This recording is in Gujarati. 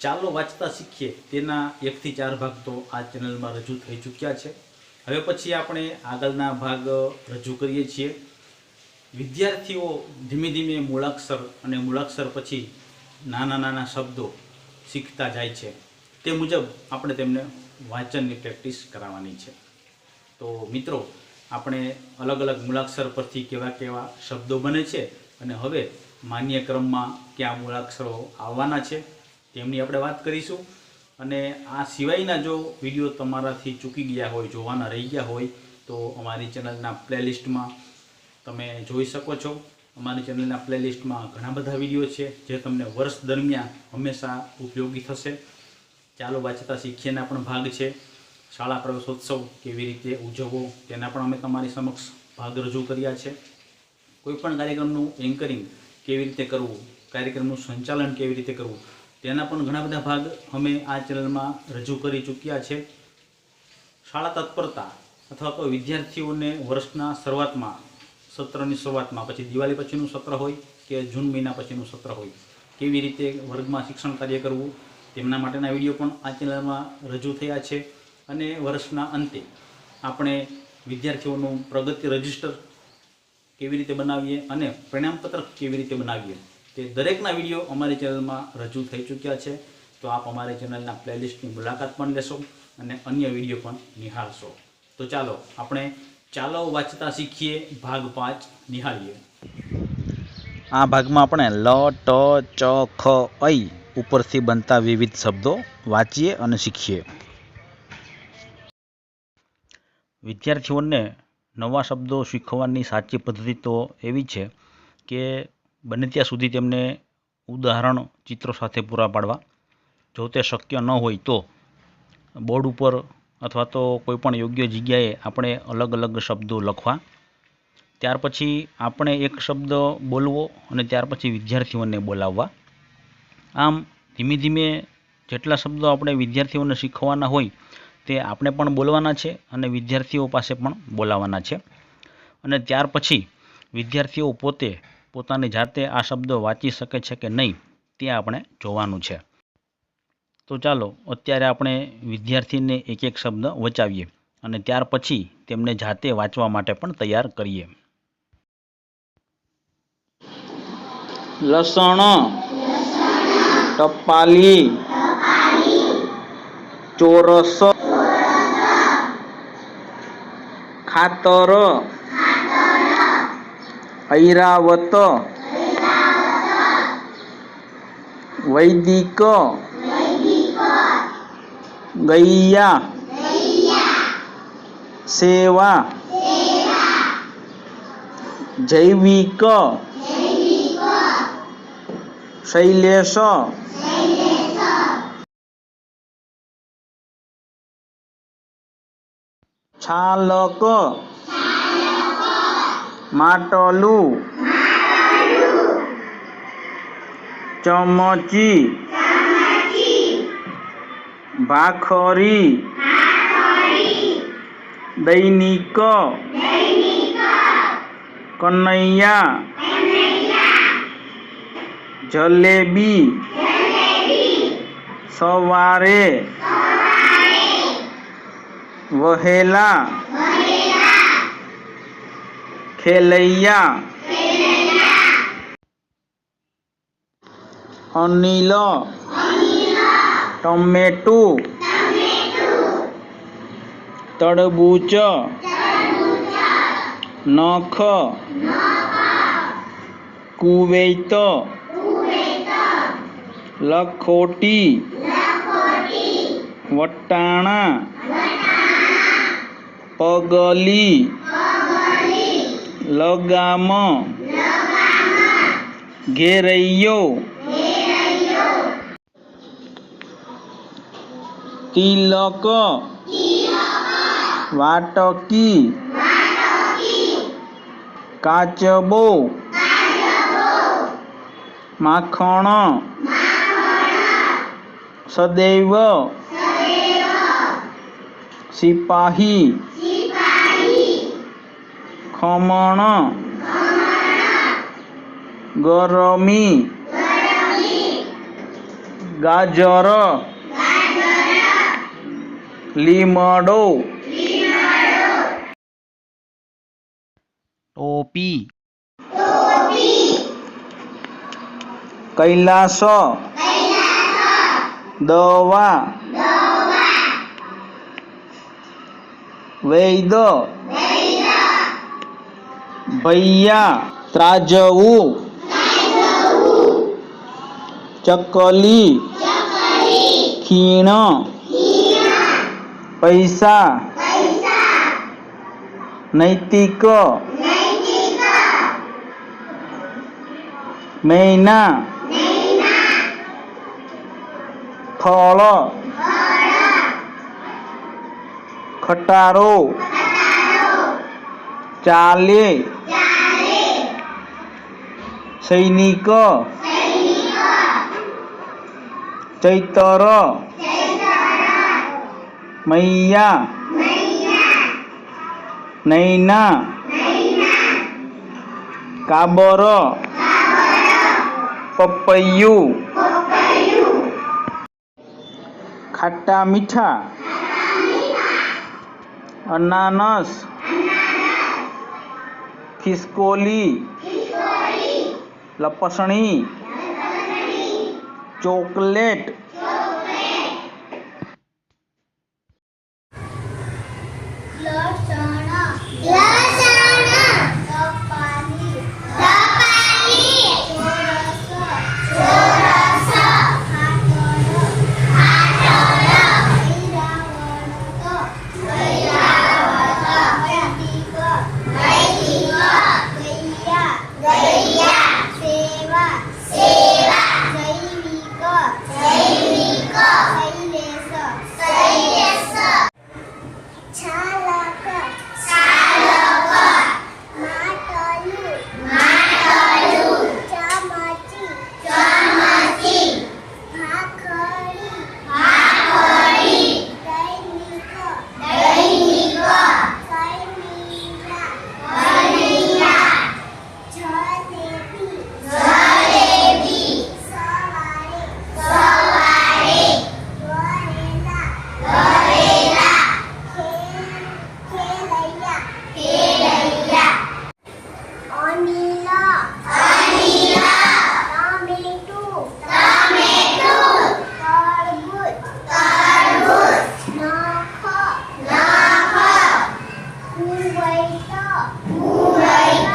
ચાલો વાંચતા શીખીએ. તેના એકથી ચાર ભાગ તો આ ચેનલમાં રજૂ થઈ ચૂક્યા છે. હવે પછી આપણે આગળના ભાગ રજૂ કરીએ છીએ. વિદ્યાર્થીઓ ધીમે ધીમે મૂળાક્ષર અને મૂળાક્ષર પછી નાના નાના શબ્દો શીખતા જાય છે. તે મુજબ આપણે તેમને વાંચનની પ્રેક્ટિસ કરાવવાની છે. તો મિત્રો, આપણે અલગ અલગ મૂળાક્ષર પરથી કેવા કેવા શબ્દો બને છે અને હવે માન્ય ક્રમમાં કયા મૂળાક્ષરો આવવાના છે. તેમની આપણે વાત કરીશું. અને આ સિવાયના જો વીડિયો તમારાથી ચૂકી ગયા હોય, જોવાના રહી ગયા હોય, તો અમારી ચેનલના પ્લેલિસ્ટમાં તમે જોઈ શકો છો. અમારી ચેનલના પ્લેલિસ્ટમાં ઘણા બધા વીડિયો છે, જે તમને વર્ષ દરમિયાન હંમેશા ઉપયોગી થશે. ચાલો વાંચતા શીખીએના પણ ભાગ છે. શાળા પ્રવેશોત્સવ કેવી રીતે ઉજવવો, તેના પણ અમે તમારી સમક્ષ ભાગ રજૂ કર્યા છે. કોઈપણ કાર્યક્રમનું એન્કરિંગ કેવી રીતે કરવું, કાર્યક્રમનું સંચાલન કેવી રીતે કરવું તેના પણ ઘણા બધા ભાગ અમે આ ચેનલમાં રજૂ કરી ચૂક્યા છે. શાળા તત્પરતા અથવા તો વિદ્યાર્થીઓને વર્ષના શરૂઆતમાં, સત્રની શરૂઆતમાં, પછી દિવાળી પછીનું સત્ર હોય કે જૂન મહિના પછીનું સત્ર હોય, કેવી રીતે વર્ગમાં શિક્ષણ કાર્ય કરવું, તેમના માટેના વીડિયો પણ આ ચેનલમાં રજૂ થયા છે. અને વર્ષના અંતે આપણે વિદ્યાર્થીઓનું પ્રગતિ રજિસ્ટર કેવી રીતે બનાવીએ અને પરિણામપત્રક કેવી રીતે બનાવીએ તે દરેકના વીડિયો અમારી ચેનલમાં રજૂ થઈ ચૂક્યા છે, તો આપ અમારી ચેનલના પ્લેલિસ્ટની મુલાકાત પણ લેશો અને અન્ય વીડિયો પણ નિહાળશો. તો ચાલો, આપણે ચાલો વાંચતા શીખીએ ભાગ પાંચ, નિહાળીએ. આ ભાગમાં આપણે લ, ટ, ચ, ખ ઐ ઉપરથી બનતા વિવિધ શબ્દો વાંચીએ અને શીખીએ. વિદ્યાર્થીઓને નવા શબ્દો શીખવાની સાચી પદ્ધતિ તો એવી છે કે બને ત્યાં સુધી તેમને ઉદાહરણ ચિત્રો સાથે પૂરા પાડવા. જો તે શક્ય ન હોય તો બોર્ડ ઉપર અથવા તો કોઈપણ યોગ્ય જગ્યાએ આપણે અલગ અલગ શબ્દો લખવા. ત્યાર પછી આપણે એક શબ્દ બોલવો અને ત્યાર પછી વિદ્યાર્થીઓને બોલાવવા. આમ ધીમે ધીમે જેટલા શબ્દો આપણે વિદ્યાર્થીઓને શીખવાના હોય તે આપણે પણ બોલવાના છે અને વિદ્યાર્થીઓ પાસે પણ બોલાવવાના છે. અને ત્યાર પછી વિદ્યાર્થીઓ પોતે પોતાની જાતે આ શબ્દો વાંચી શકે છે કે નહીં તે આપણે જોવાનું છે. તો ચાલો, અત્યારે આપણે વિદ્યાર્થીને એક એક શબ્દ વચાવીએ અને ત્યાર પછી તેમને જાતે વાંચવા માટે પણ તૈયાર કરીએ. લસણ, ટપાલી, ચોરસ, ખાતર ઐરાવત. વૈદિક. ગૈયા. સેવા. જૈવિક. શૈલેષ. છાલક. માટલું ચમચી ભાખરી દૈનિક કનૈયા જલેબી સવારે વહેલા ખેલૈયા. અનિલ. ટમેટું. તડબૂચ. નખ. કુવૈત. લખોટી. વટાણા. પગલી. લગામ. ઘેરૈયો. તિલક. વાટકી. કાચબો. માખણ. સદૈવ. સિપાહી. ખમણ ગરમી ગાજર લીમડો ટોપી કૈલાસ દવા વૈદ ભૈયા ત્રાજવું ચકલી ખીણ પૈસા નૈતિક મૈના ફળ ખટારો ચાલે સૈનિક ચૈતર મૈયા નૈના કાબર પપૈયું ખાટા મીઠા અનાનસ ખિસકોલી લપસણી. ચોકલેટ. Kuwait Kuwait